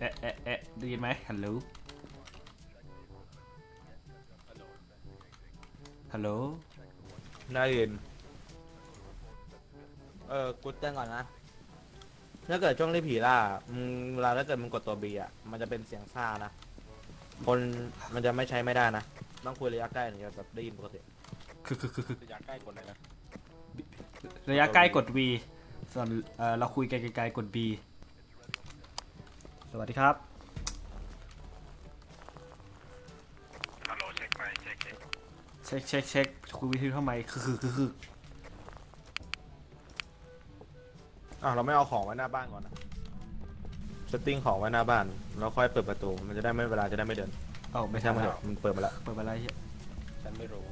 เอ๊ะเอ๊ะเอ๊ะได้ยินไหมฮัลโหล ฮัลโหล ได้ยิน เออกูเตือนก่อนนะ ถ้าเกิดช่วงที่ผีล่ามึงเวลาถ้าเกิดมึงกดตัวบีอะ มันจะเป็นเสียงซ่านะ คนมันจะไม่ใช้ไม่ได้นะ ต้องคุยระยะใกล้ถึงจะแบบได้ยินปกติคือคือคือคือระยะใกล้กดเลยนะ ระยะใกล้กด V ส่วนเอ่อเราคุยไกลๆกด B สวัสดีครับฮัลโหลเช็คไปเช็คเช็คเช็คเช็คเช็คคุยวิทยุทำไมคือคือคือคืออะเราไม่เอาของไว้หน้าบ้านก่อนนะเซตติ้งของไว้หน้าบ้านแล้วค่อยเปิดประตู มันจะได้ไม่เวลาจะได้ไม่เดิน เอ้าไม่ไม่ใช่ใช่มันไม่เถอะมันเปิดมาแล้วเปิดไปแล้วเหี้ยฉันไม่รู้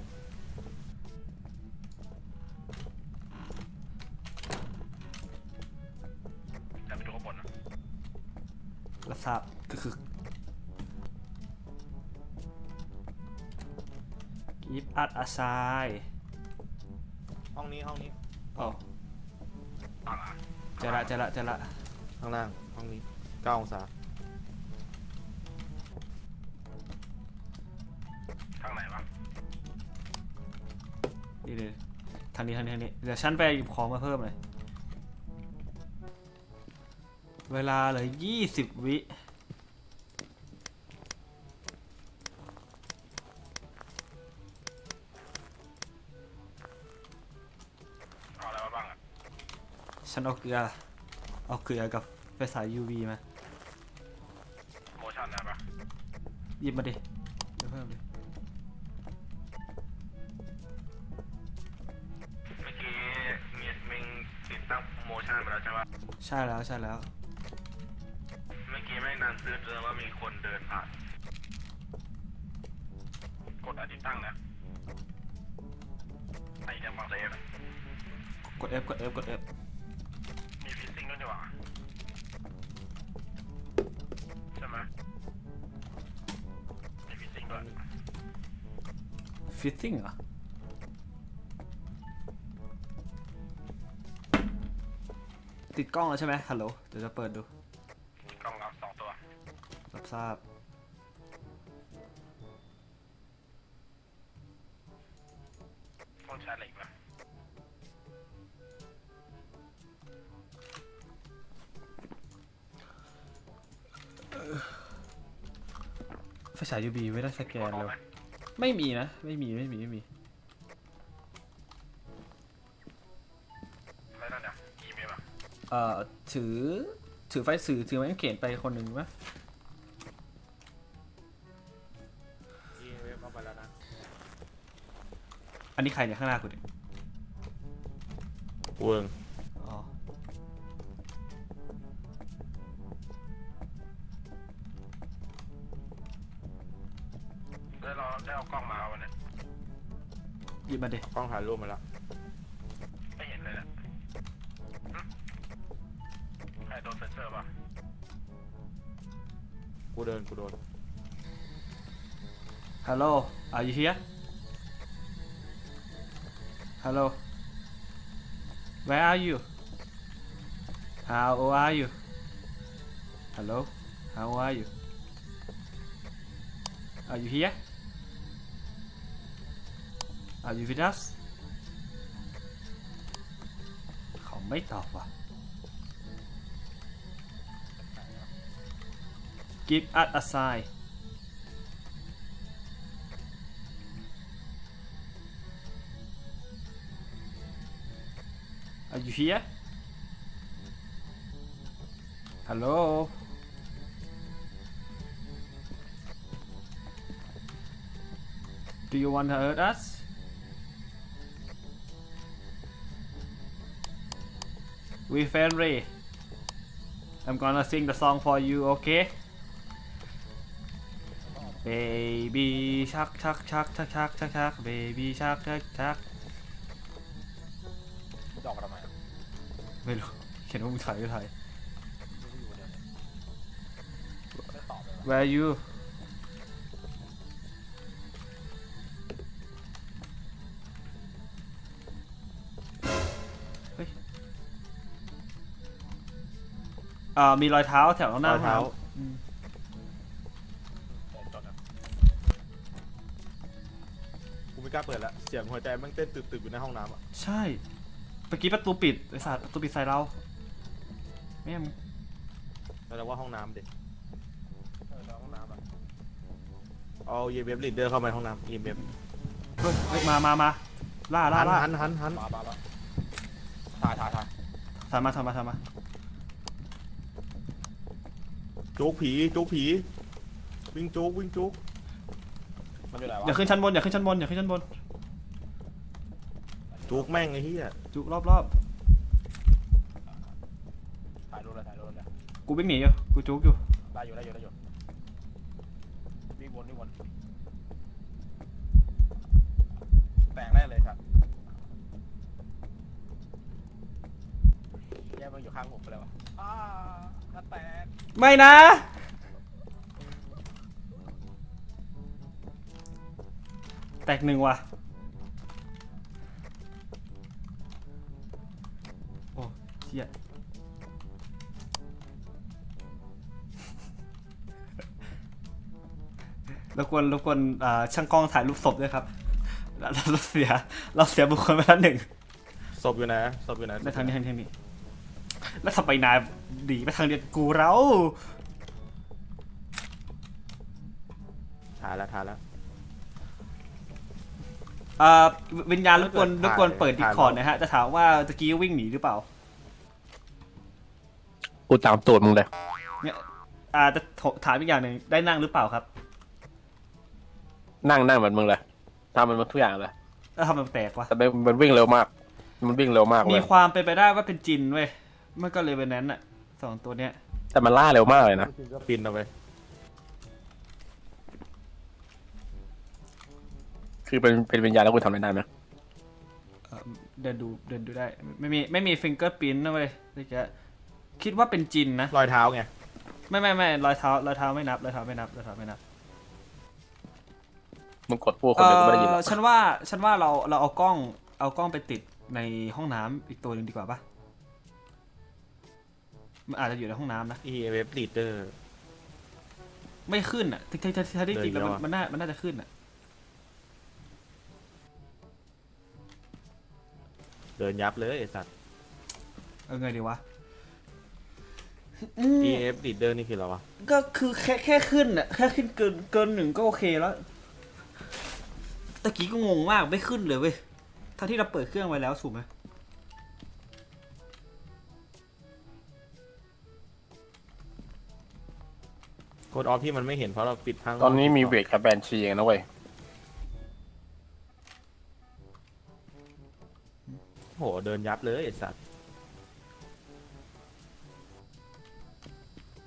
รับทราบคือคือ give us a sign ห้องนี้ห้องนี้อ๋ออ่าล่ะเจอละเจอละเจอละข้างล่างห้องนี้เก้าองศาข้างไหนวะนี่เลยทางนี้ทางนี้ทางนี้เดี๋ยวฉันไปหยิบของมาเพิ่มเลย เวลาเหลือยี่สิบวิเอาอะไรมาบ้างอะฉันเอาเกลือ เอาเกลือกับไฟฉาย UV มา โมชั่นนะปะหยิบมาดิ เดี๋ยวเพิ่มดิ เมื่อกี้มีมิงติดตั้งโมชั่นไปแล้วใช่ปะใช่แล้วใช่แล้วเมื่อกี้ไม่นานซื้อเจอว่ามีคนเดินผ่าน กดอติดตั้งนะไอ้เดี๋ยวมองเซฟอะกด F กด F กด F มีฟิซซิ่งด้วยดีกว่าใช่ไหมมีฟิซซิ่งด้วย fitting เหรอ ติดกล้องแล้วใช่ไหมฮัลโหล เดี๋ยวจะเปิดดู ทราบ ต้องใช้เหล็กนะไฟฉาย UV ไม่ได้สแกกนดออเลกยไหมไม่มีนะ ไม่มี ไม่มี ไม่มี อะไรนั่นเนี่ยอีเมลอะเอ่อ ถือ ถือไฟสื่อ ถือไม้กางเขนไปคนหนึ่งวะ อันนี้ใครเนี่ยข้างหน้ากูดิเวิร์งอ๋อได้เราได้เอากล้องมาวันนี้หยิบมาดิกล้องถ่ายรูปมาแล้วไม่เห็นเลยเนี่ยหึใครโดนเซนเซอร์ป่ะกูเดินกูโดน Hello are you here Hello Where are you How old are you Hello How old are you Are you here Are you with us เขาไม่ตอบว่ะ Give us a sign Are you here? Hello? Do you want to hurt us? We friendly. I'm gonna sing the song for you, okay? Baby shark, shark, shark, shark, shark, shark, shark, baby shark, shark, shark. กูจะออกมาทำไมอ่ะ ไม่รู้ เขียนว่ามึงถ่ายก็ถ่ายไม่ตอบเลย Where are you เฮ้ยอ่ามีรอยเท้าแถวหรน้าอยเท้าห้องน้อืมกูไม่กล้าเปิดละ เสียงหัวใจแมันเต้นตึกๆอยู่ในห้องน้ำอะ ใช่ เมื่อกี้ประตูปิดไอ้สัตว์ประตูปิดใส่เราแม่งแปลว่าห้องน้ำเด็กเออห้องน้ำอะเอาเยเว็บลีดเดอร์เข้ามาในห้องน้ำเยเว็บเฮ้ยเฮ้ยมามามาล่าล่าหันล่าหันหันหันมามามาถ่ายถ่ายถ่ายทำมาทำมาทำมาโจ๊กผีโจ๊กผี วิ่งโจ๊กวิ่งโจ๊กมันอยู่ไหนวะอย่าขึ้นชั้นบนอย่าขึ้นชั้นบนอย่าขึ้นชั้นบนโจ๊กแม่งไอ้เหี้ย จุกรอบรอบถ่ายรูปเลยถ่ายรูปเลยกูวิ่งหนีอยู่กูจุกอยู่ได้อยู่ได้อยู่ได้อยู่วิ่งวนวิ่งวนแตกได้เลยครับแย่มันอยู่ข้างผมไปเลยวะอ้าหน้าแตกไม่นะ แตกหนึ่งว่ะ บกวนรบกวนอ่าช่างกล้องถ่ายรูปศพด้วยครับเราเราเสียเราเสียบุคคลไปแล้วหนึ่งศพอยู่ไหนศพอยู่ไหนไปทางนี้ทางนี้ทางนี้แล้วทำไมนายดีไปทางเดียวกูเราถ่ายแล้วถ่ายแล้วอ่าวิญญาณรบกวนรถ่ายบกวนเปิดดิถ่ายคอร์ดนะฮะ จะถามว่าตะกี้วิ่งหนีหรือเปล่า กูตามตูดมึงเลยเนี่ยอ่าจะถามอีกอย่างหนึ่งได้นั่งหรือเปล่าครับ นั่งนั่งเหมือนมึงเลยทำมันหมดทุกอย่างเลยแล้วทำไมมันแปลกวะแต่มันมันวิ่งเร็วมาก มันวิ่งเร็วมากเลมีย ความเป็นไปได้ว่าเป็นจินเว้ยมันก็เลยเป็นนั้นอะสองตัวเนี้ยแต่มันล่าเร็วมากเลยนะปินเอาไปคือเป็นเป็นวิญญาณแล้วกูทำอะไรได้ไหมเอ่อเดินดูเดินดูได้ ไม่มีไม่มีฟิงเกอร์พินนะเว้ยนี่แกคิดว่าเป็นจินนะ รอยเท้าไง ไม่ไม่ไม่รอยเท้ารอยเท้าไม่นับรอยเท้าไม่นับรอยเท้าไม่นับ มึงกดพูดคนเดียวกูไม่ได้ยินหรอกเอ่อฉันว่าฉันว่าเราเราเอากล้องเอากล้องไปติดในห้องน้ำอีกตัวหนึ่งดีกว่าปะมันอาจจะอยู่ในห้องน้ำนะเยเว็บลีดเดอร์ไม่ขึ้นอะถ้าถ้าถ้าที่จริงแล้วมันเดินเยอะอะมันน่ามันน่าจะขึ้นอะ เดินยับเลยไอ้สัตว์ เออไงดีวะเยเว็บลีดเดอร์นี่คืออะไรวะ ก็คือแค่แค่ขึ้นอะ แค่ขึ้นเกินเกินหนึ่งก็โอเคแล้ว ตะกี้ก็งงมากไม่ขึ้นเลยเว้ยทั้งที่เราเปิดเครื่องไว้แล้วถูกไหมโคดออฟที่มันไม่เห็นเพราะเราปิดทางตอนนี้มีเวทกับแบนชีเองนะเว้ยโหเดินยับเลยไอ้สัตว์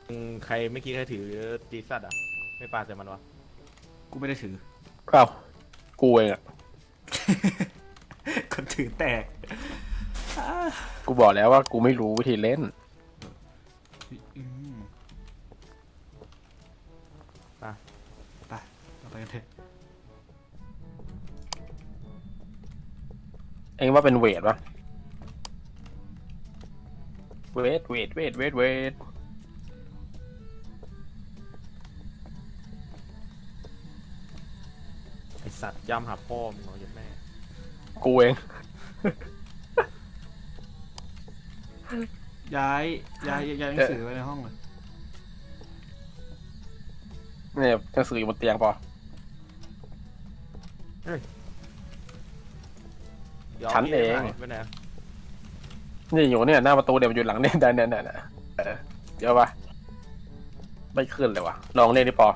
อืมใครเมื่อกี้ใครถือจีสัตว์อะ ไม่ปาใส่มันวะกูไม่ได้ถือ เอ้า กูเองอะคนถือแตกอ่ากูบอกแล้วว่ากูไม่รู้วิธีเล่นอืมไปไปเราไปกันเถอะเองว่าเป็นเวทปะเวทเวทเวทเวทเวท สัตว์ย่ำหาพ่อมึงเหรอยัดแม่กูเอง ย้ายย้ายย้ายหนังสือไว้ในห้องเลยเนี่ยหนังสืออยู่บนเตียงปอดี๋ยวฉันเอง ไปไหนนี่อยู่เนี่ยหน้าประตูเดี๋ยวมันอยู่หลังเนี่ยเนี่ยเนี่ยเนี่ยเออเดี๋ยวปะไม่ขึ้นเลยวะลองเล่นดิปอ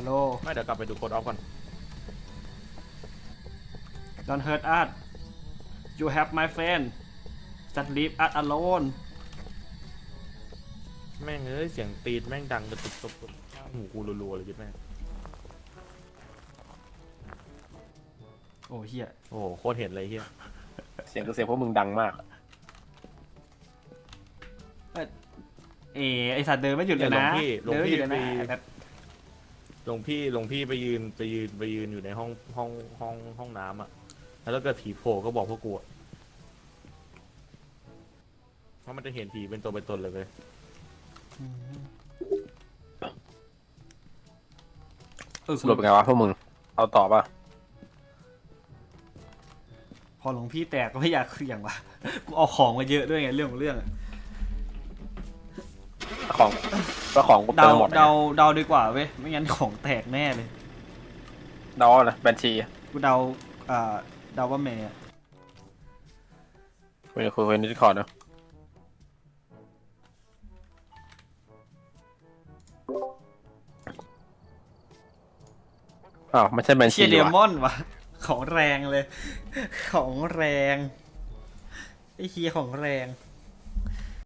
ฮัลโหล ไม่เดี๋ยวกลับไปดูโคดออฟก่อน don't hurt us you have my friend just leave us alone แม่งเอ้ยเสียงตีนแม่งดังกระตุกตุกตุกหูกูรัวๆเลยยัดแม่โอ้เฮียโอ้โหโคตรเห็นเลยเฮียเสียงคือเสียงพวกมึงดังมากเอไอสัตว์เดินไม่หยุดเลยนะหลวงเดินไม่พี่หยุดเลยนะหลวงพี่แบบ หลวงพี่หลวงพี่ไปยืนไปยืนไปยืนอยู่ในห้องห้องห้องห้องน้ำอะ แล้วถ้าเกิดผีโผล่ก็บอกพวกกูอะเพราะมันมันจะเห็นผีเป็นตัวเป็นตนเลยเว้ยเออสรุปเป็นไงวะพวกมึง เอาต่อป่ะ พอหลวงพี่แตกก็ไม่อยากเสี่ยงว่ะ กูเอาของมาเยอะด้วยไงเรื่องของเรื่องอะ ของแล้วของกูเดาเติมหมดเดาเดาดีกว่าเว้ยไม่งั้นของแตกแน่เลยเดานะบัญชีกูเดาอ่าเดาว่าเมย์อะคุยคุยคุยในดิสคอร์ดนะอ้าวไม่ใช่บัญเชีชียเดว่ะมอนว่ะของแรงเลย ของแรงไอ้เฮียของแรง